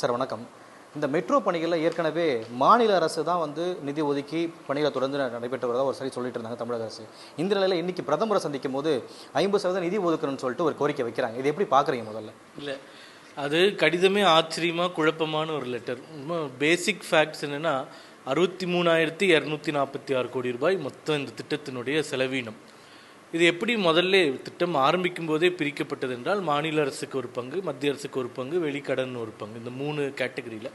Sir வணக்கம். இந்த metro பணிகளில் ஏற்கனவே மாநில அரசு தான் வந்து நிதி ஒதுக்கி பணிகளை தொடர்ந்து நடைபெற்று வரதா ஒரு சரி சொல்லிட்டு இருந்தாங்க தமிழக அரசு. இந்த நிலையில் இன்னைக்கு பிரதமரை சந்திக்கும் போது ஐம்பது சதவீதம் நிதி ஒதுக்கணும்னு சொல்லிட்டு ஒரு கோரிக்கை வைக்கிறாங்க. இது எப்படி பார்க்குறீங்க முதல்ல? இல்லை அது கடிதமே ஆச்சரியமாக குழப்பமான ஒரு லெட்டர் பேசிக் ஃபேக்ட்ஸ் என்னென்னா அறுபத்தி மூணாயிரத்தி இரநூத்தி நாற்பத்தி ஆறு கோடி ரூபாய் மொத்தம் இந்த திட்டத்தினுடைய செலவீனம். இது எப்படி முதல்ல திட்டம் ஆரம்பிக்கும் போதே பிரிக்கப்பட்டது என்றால் மாநில அரசுக்கு ஒரு பங்கு மத்திய அரசுக்கு ஒரு பங்கு வெளிக்கடன் ஒரு பங்கு இந்த மூணு கேட்டகரியில்.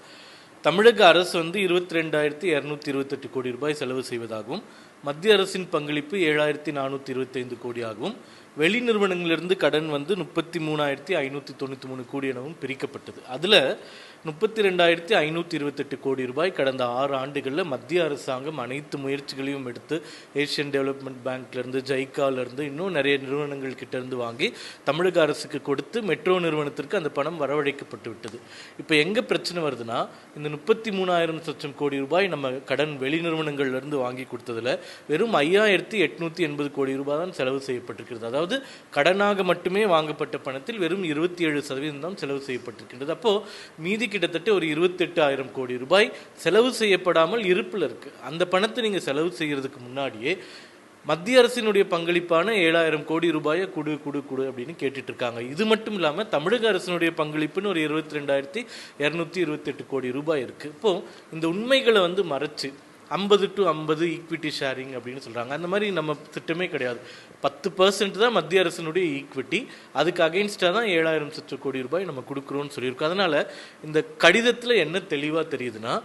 தமிழக அரசு வந்து இருபத்தி ரெண்டாயிரத்தி இரநூத்தி இருபத்தெட்டு கோடி ரூபாய் செலவு செய்வதாகவும் மத்திய அரசின் பங்களிப்பு ஏழாயிரத்தி நானூற்றி இருபத்தைந்து கோடி ஆகும் வெளி நிறுவனங்களிலிருந்து கடன் வந்து முப்பத்தி மூணாயிரத்தி ஐநூற்றி தொண்ணூற்றி மூணு கோடி எனவும் பிரிக்கப்பட்டது. அதில் முப்பத்தி ரெண்டாயிரத்தி ஐநூற்றி இருபத்தெட்டு கோடி ரூபாய் கடந்த ஆறு ஆண்டுகளில் மத்திய அரசாங்கம் அனைத்து முயற்சிகளையும் எடுத்து ஏஷியன் டெவலப்மெண்ட் பேங்க்லேருந்து ஜைக்காலேருந்து இன்னும் நிறைய நிறுவனங்கள் கிட்டேருந்து வாங்கி தமிழக அரசுக்கு கொடுத்து மெட்ரோ நிறுவனத்திற்கு அந்த பணம் வரவழைக்கப்பட்டு விட்டது. இப்போ எங்கே பிரச்சனை வருதுன்னா இந்த முப்பத்தி மூணாயிரம் லட்சம் கோடி ரூபாய் நம்ம கடன் வெளி நிறுவனங்கள்லேருந்து வாங்கி கொடுத்ததுல வெறும் ஐயாயிரத்தி எட்நூத்தி எண்பது கோடி ரூபாய் தான் செலவு செய்யப்பட்டிருக்கிறது. அதாவது கடனாக மட்டுமே வாங்கப்பட்ட பணத்தில் வெறும் இருபத்தி ஏழு சதவீதம் தான் செலவு செய்யப்பட்டிருக்கின்றது. அப்போ மீதி கிட்டத்தட்ட ஒரு இருபத்தெட்டு ஆயிரம் கோடி ரூபாய் செலவு செய்யப்படாமல் இருப்பில் இருக்கு. அந்த பணத்தை நீங்க செலவு செய்யறதுக்கு முன்னாடியே மத்திய அரசினுடைய பங்களிப்பான ஏழாயிரம் கோடி ரூபாயை குடு குடு குடு அப்படின்னு கேட்டுட்டு இருக்காங்க இது மட்டும் இல்லாமல் தமிழக அரசினுடைய பங்களிப்புன்னு ஒரு இருபத்தி ரெண்டாயிரத்தி இரநூத்தி இருபத்தெட்டு கோடி ரூபாய் இருக்கு. இப்போது இந்த உண்மைகளை வந்து மறைச்சு ஐம்பது டு ஐம்பது ஈக்விட்டி ஷேரிங் அப்படின்னு சொல்கிறாங்க அந்த மாதிரி நம்ம திட்டமே கிடையாது. பத்து பர்சன்ட் தான் மத்திய அரசினுடைய ஈக்விட்டி அதுக்கு அகெயின்ஸ்டாக தான் ஏழாயிரம் சற்று கோடி ரூபாய் நம்ம கொடுக்குறோன்னு சொல்லியிருக்கோம் அதனால் இந்த கடிதத்தில் என்ன தெளிவாக தெரியுதுன்னா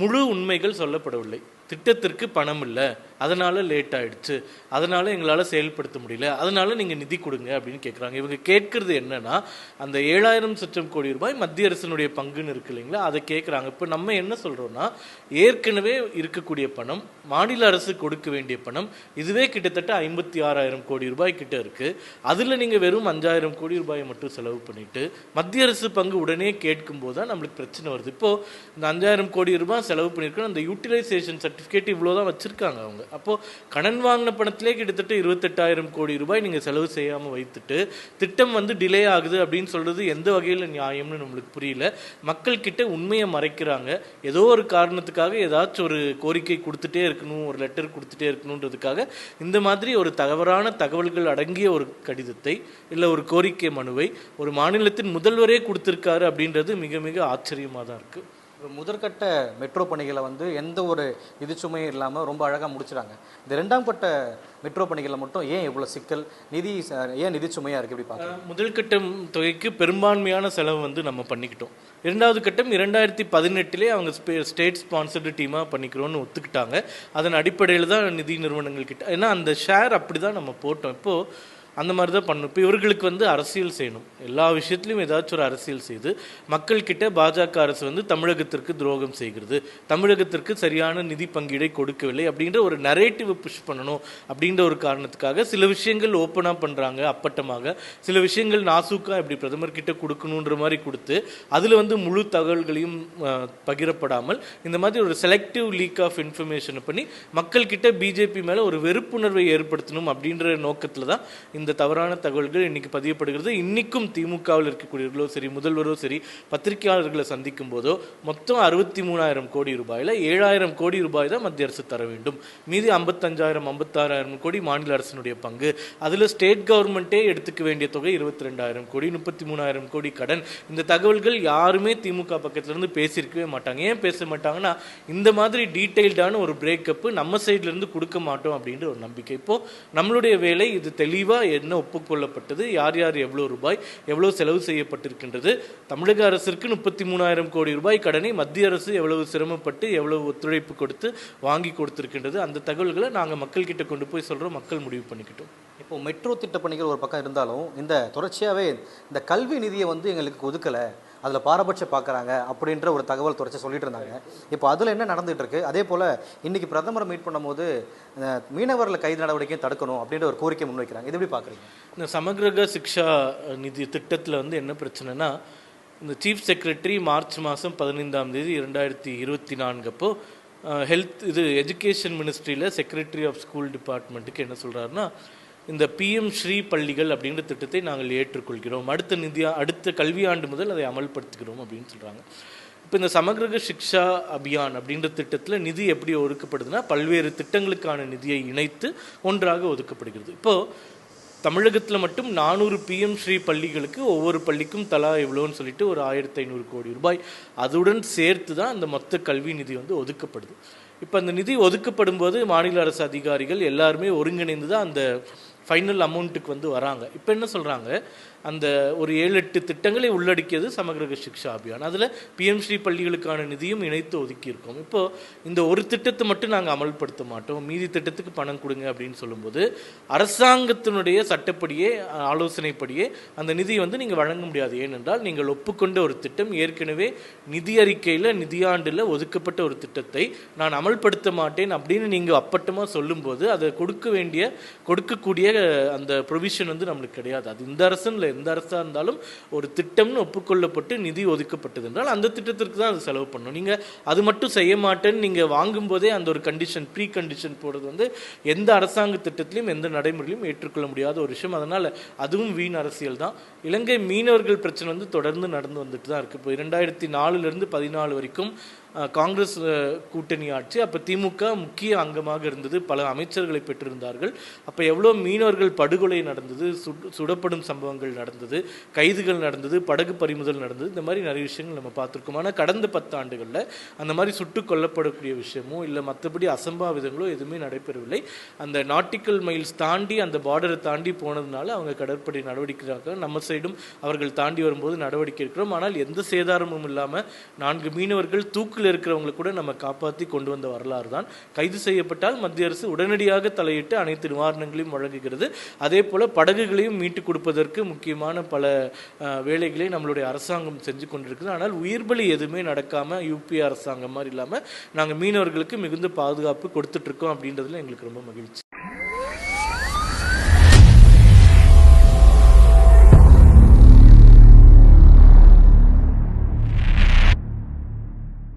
முழு உண்மைகள் சொல்லப்படவில்லை. திட்டத்திற்கு பணம் இல்லை அதனால் லேட் ஆயிடுச்சு. அதனால் எங்களால் செயல்படுத்த முடியல. அதனால் நீங்கள் நிதி கொடுங்க அப்படின்னு கேட்குறாங்க இவங்க கேட்குறது என்னென்னா அந்த ஏழாயிரம் சட்டம் கோடி ரூபாய் மத்திய அரசினுடைய பங்குன்னு இருக்கு இல்லைங்களா? அதை கேட்குறாங்க இப்போ நம்ம என்ன சொல்கிறோன்னா ஏற்கனவே இருக்கக்கூடிய பணம் மாநில அரசு கொடுக்க வேண்டிய பணம் இதுவே கிட்டத்தட்ட ஐம்பத்தி ஆறாயிரம் கோடி ரூபாய் கிட்ட இருக்கு. அதில் நீங்கள் வெறும் அஞ்சாயிரம் கோடி ரூபாயை மட்டும் செலவு பண்ணிட்டு மத்திய அரசு பங்கு உடனே கேட்கும்போது தான் நம்மளுக்கு பிரச்சனை வருது. இப்போ இந்த அஞ்சாயிரம் கோடி ரூபாய் செலவு பண்ணியிருக்கோம் அந்த யூட்டிலைசேஷன் சர்டிஃபிகேட் இவ்வளோ தான் வச்சுருக்காங்க அவங்க. அப்போ கடன் வாங்கின பணத்திலே கிட்டத்தட்ட இருபத்தெட்டாயிரம் கோடி ரூபாய் நீங்கள் செலவு செய்யாமல் வைத்துட்டு திட்டம் வந்து டிலே ஆகுது அப்படின்னு சொல்கிறது எந்த வகையில் நியாயம்னு நம்மளுக்கு புரியல. மக்கள் கிட்ட உண்மையை மறைக்கிறாங்க. ஏதோ ஒரு காரணத்துக்காக ஏதாச்சும் ஒரு கோரிக்கை கொடுத்துட்டே இருக்கணும் ஒரு லெட்டர் கொடுத்துட்டே இருக்கணுன்றதுக்காக இந்த மாதிரி ஒரு தவறான தகவல்கள் அடங்கிய ஒரு கடிதத்தை இல்லை ஒரு கோரிக்கை மனுவை ஒரு மாநிலத்தின் முதல்வரே கொடுத்துருக்காரு அப்படின்றது மிக மிக ஆச்சரியமாக தான் இருக்குது முதற்கட்ட மெட்ரோ பணிகளை வந்து எந்த ஒரு நிதி சுமையும் இல்லாமல் ரொம்ப அழகாக முடிச்சிட்டாங்க. இந்த ரெண்டாம் கட்ட மெட்ரோ பணிகளில் மட்டும் ஏன் இவ்வளோ சிக்கல்? நிதி ஏன் நிதி சுமையாக இருக்குது இப்படி பார்க்குறேன் முதல் கட்டம் தொகைக்கு பெரும்பான்மையான செலவு வந்து நம்ம பண்ணிக்கிட்டோம். இரண்டாவது கட்டம் இரண்டாயிரத்தி பதினெட்டிலே அவங்க ஸ்டேட் ஸ்பான்சர்டு டீமாக பண்ணிக்கிறோம்னு ஒத்துக்கிட்டாங்க. அதன் அடிப்படையில் தான் நிதி நிறுவனங்கள் கிட்ட ஏன்னா அந்த ஷேர் அப்படி தான் நம்ம போட்டோம். இப்போது அந்த மாதிரி தான் பண்ணணும் இப்போ இவர்களுக்கு வந்து அரசியல் செய்யணும். எல்லா விஷயத்துலையும் ஏதாச்சும் ஒரு அரசியல் செய்து மக்கள்கிட்ட பாஜக அரசு வந்து தமிழகத்திற்கு துரோகம் செய்கிறது தமிழகத்திற்கு சரியான நிதி பங்கீடை கொடுக்கவில்லை அப்படின்ற ஒரு நரேட்டிவ் புஷ் பண்ணணும் அப்படின்ற ஒரு காரணத்துக்காக சில விஷயங்கள் ஓப்பனாக பண்ணுறாங்க அப்பட்டமாக. சில விஷயங்கள் நாசூக்கா இப்படி பிரதமர் கிட்ட கொடுக்கணுன்ற மாதிரி கொடுத்து அதில் வந்து முழு தகவல்களையும் பகிரப்படாமல் இந்த மாதிரி ஒரு செலக்டிவ் லீக் ஆஃப் இன்ஃபர்மேஷனை பண்ணி மக்கள்கிட்ட பிஜேபி மேலே ஒரு வெறுப்புணர்வை ஏற்படுத்தணும் அப்படின்ற நோக்கத்தில் தான் இந்த இந்த தவறான தகவல்கள் இன்னைக்கு பதியப்படுகிறது. இன்னைக்கும் திமுகவில் இருக்கக்கூடியவர்களோ சரி முதல்வரோ சரி பத்திரிகையாளர்களை சந்திக்கும் போதோ மொத்தம் அறுபத்தி மூணாயிரம் கோடி ரூபாயில் ஏழாயிரம் கோடி ரூபாய் தான் மத்திய அரசு தர வேண்டும். மீதி ஐம்பத்தஞ்சாயிரம் ஐம்பத்தாறாயிரம் கோடி மாநில அரசினுடைய பங்கு. அதில் ஸ்டேட் கவர்மெண்ட்டே எடுத்துக்க வேண்டிய தொகை இருபத்தி ரெண்டாயிரம் கோடி முப்பத்தி மூணாயிரம் கோடி கடன். இந்த தகவல்கள் யாருமே திமுக பக்கத்திலிருந்து பேசியிருக்கவே மாட்டாங்க. ஏன் பேச மாட்டாங்கன்னா இந்த மாதிரி டீட்டெயில்டான ஒரு பிரேக்கப் நம்ம சைட்லேருந்து கொடுக்க மாட்டோம் அப்படின்ற ஒரு நம்பிக்கை. இப்போது நம்மளுடைய வேலை இது தெளிவாக என்ன ஒப்புக்கொள்ளப்பட்டது? யார் யார் எவ்வளோ ரூபாய் எவ்வளோ செலவு செய்யப்பட்டிருக்கின்றது? தமிழக அரசிற்கு முப்பத்தி மூணாயிரம் கோடி ரூபாய் கடனை மத்திய அரசு எவ்வளவு சிரமப்பட்டு எவ்வளவு ஒத்துழைப்பு கொடுத்து வாங்கி கொடுத்திருக்கின்றது? அந்த தகவல்களை நாங்கள் மக்கள்கிட்ட கொண்டு போய் சொல்கிறோம் மக்கள் முடிவு பண்ணிக்கிட்டோம். இப்போ மெட்ரோ திட்ட பணிகள் ஒரு பக்கம் இருந்தாலும் இந்த தொடர்ச்சியாகவே இந்த கல்வி நிதியை வந்து எங்களுக்கு ஒதுக்கலை. அதில் பாரபட்சம் பார்க்குறாங்க அப்படின்ற ஒரு தகவல் தொடர்ச்சி சொல்லிட்டு இருந்தாங்க. இப்போ அதில் என்ன நடந்துகிட்டு இருக்கு அதே போல் இன்றைக்கி பிரதமரை மீட் பண்ணும்போது மீனவர்களை கைது நடவடிக்கையும் தடுக்கணும் அப்படின்ற ஒரு கோரிக்கை முன்வைக்கிறாங்க. இது எப்படி பார்க்குறீங்க இந்த சமகிரக சிக்ஷா நிதி திட்டத்தில் வந்து என்ன பிரச்சனைனா இந்த சீஃப் செக்ரட்டரி மார்ச் மாதம் பதினைந்தாம் தேதி இரண்டாயிரத்தி இருபத்தி நான்கு அப்போ ஹெல்த் இது எஜுகேஷன் மினிஸ்ட்ரியில் செக்ரட்டரி ஆஃப் ஸ்கூல் டிபார்ட்மெண்ட்டுக்கு என்ன சொல்கிறாருன்னா இந்த பிஎம் ஸ்ரீ பள்ளிகள் அப்படின்ற திட்டத்தை நாங்கள் ஏற்றுக்கொள்கிறோம். அடுத்த நிதியா அடுத்த கல்வியாண்டு முதல் அதை அமல்படுத்துகிறோம் அப்படின்னு சொல்கிறாங்க இப்போ இந்த சமகிரக சிக்ஷா அபியான் அப்படின்ற திட்டத்தில் நிதி எப்படி ஒதுக்கப்படுதுன்னா பல்வேறு திட்டங்களுக்கான நிதியை இணைத்து ஒன்றாக ஒதுக்கப்படுகிறது. இப்போது தமிழகத்தில் மட்டும் நானூறு பிஎம் ஸ்ரீ பள்ளிகளுக்கு ஒவ்வொரு பள்ளிக்கும் தலா எவ்வளோன்னு சொல்லிட்டு ஒரு ஆயிரத்தி ஐநூறு கோடி ரூபாய் அதுடன் சேர்த்து தான் அந்த மொத்த கல்வி நிதி வந்து ஒதுக்கப்படுது. இப்போ அந்த நிதி ஒதுக்கப்படும் போது மாநில அரசு அதிகாரிகள் எல்லாருமே ஒருங்கிணைந்து தான் அந்த ஃபைனல் அமௌண்ட்டுக்கு வந்து வராங்க. இப்போ என்ன சொல்கிறாங்க அந்த ஒரு ஏழு எட்டு திட்டங்களை உள்ளடக்கியது சமகிரக சிக்ஷா அபியான். அதில் பிஎம்ஸ்ரீ பள்ளிகளுக்கான நிதியும் இணைத்து ஒதுக்கியிருக்கோம். இப்போது இந்த ஒரு திட்டத்தை மட்டும் நாங்கள் அமல்படுத்த மாட்டோம். மீதி திட்டத்துக்கு பணம் கொடுங்க அப்படின்னு சொல்லும்போது அரசாங்கத்தினுடைய சட்டப்படியே ஆலோசனைப்படியே அந்த நிதியை வந்து நீங்கள் வழங்க முடியாது. ஏனென்றால் நீங்கள் ஒப்புக்கொண்ட ஒரு திட்டம் ஏற்கனவே நிதி அறிக்கையில் நிதியாண்டில் ஒதுக்கப்பட்ட ஒரு திட்டத்தை நான் அமல்படுத்த மாட்டேன் அப்படின்னு நீங்கள் அப்பட்டமாக சொல்லும்போது அதை கொடுக்க வேண்டிய கொடுக்கக்கூடிய அந்த ப்ரொவிஷன் வந்து நம்மளுக்கு கிடையாது. அது இந்த அரசுன்னு எந்த அரசாக இருந்தாலும் ஒரு திட்டம்னு ஒப்புக்கொள்ளப்பட்டு நிதி ஒதுக்கப்பட்டது என்றால் அந்த திட்டத்திற்கு தான் அது செலவு பண்ணணும் நீங்கள் அது மட்டும் செய்ய மாட்டேன்னு நீங்கள் வாங்கும்போதே அந்த ஒரு கண்டிஷன் ப்ரீ கண்டிஷன் போடுறது வந்து எந்த அரசாங்க திட்டத்திலையும் எந்த நடைமுறையிலும் ஏற்றுக்கொள்ள முடியாத ஒரு விஷயம். அதனால் அதுவும் வீண் அரசியல் தான். இலங்கை மீனவர்கள் பிரச்சனை வந்து தொடர்ந்து நடந்து வந்துட்டு தான் இருக்குது இப்போ இரண்டாயிரத்தி நாலுலேருந்து பதினாலு வரைக்கும் காங்கிரஸ் கூட்டணி ஆட்சி அப்போ திமுக முக்கிய அங்கமாக இருந்தது. பல அமைச்சர்களை பெற்றிருந்தார்கள். அப்போ எவ்வளோ மீனவர்கள் படுகொலை நடந்தது சுட் சுடப்படும் சம்பவங்கள் நடந்தது கைதுகள் நடந்தது படகு பறிமுதல் நடந்தது இந்த மாதிரி நிறைய விஷயங்கள் நம்ம பார்த்துருக்கோம். ஆனால் கடந்த பத்தாண்டுகளில் அந்த மாதிரி சுட்டு கொல்லப்படக்கூடிய விஷயமோ இல்லை மற்றபடி அசம்பாவிதங்களோ எதுவுமே நடைபெறவில்லை. அந்த நாட்டிக்கல் மைல்ஸ் தாண்டி அந்த பார்டரை தாண்டி போனதுனால அவங்க கடற்படை நடவடிக்கை நம்ம சைடும் அவர்கள் தாண்டி வரும்போது நடவடிக்கை இருக்கிறோம் ஆனால் எந்த சேதாரமும் இல்லாமல் நான்கு மீனவர்கள் தூக்கு சிறையில் இருக்கிறவங்களை கூட நம்ம காப்பாற்றி கொண்டு வந்த வரலாறு தான். கைது செய்யப்பட்டால் மத்திய அரசு உடனடியாக தலையிட்டு அனைத்து நிவாரணங்களையும் வழங்குகிறது. அதே போல படகுகளையும் மீட்டு கொடுப்பதற்கு முக்கியமான பல வேலைகளை நம்மளுடைய அரசாங்கம் செஞ்சு கொண்டிருக்குது. ஆனால் உயிர்பலி எதுவுமே நடக்காமல் யூபி அரசாங்கம் மாதிரி இல்லாமல் நாங்கள் மீனவர்களுக்கு மிகுந்த பாதுகாப்பு கொடுத்துட்ருக்கோம் அப்படின்றதுல எங்களுக்கு ரொம்ப மகிழ்ச்சி.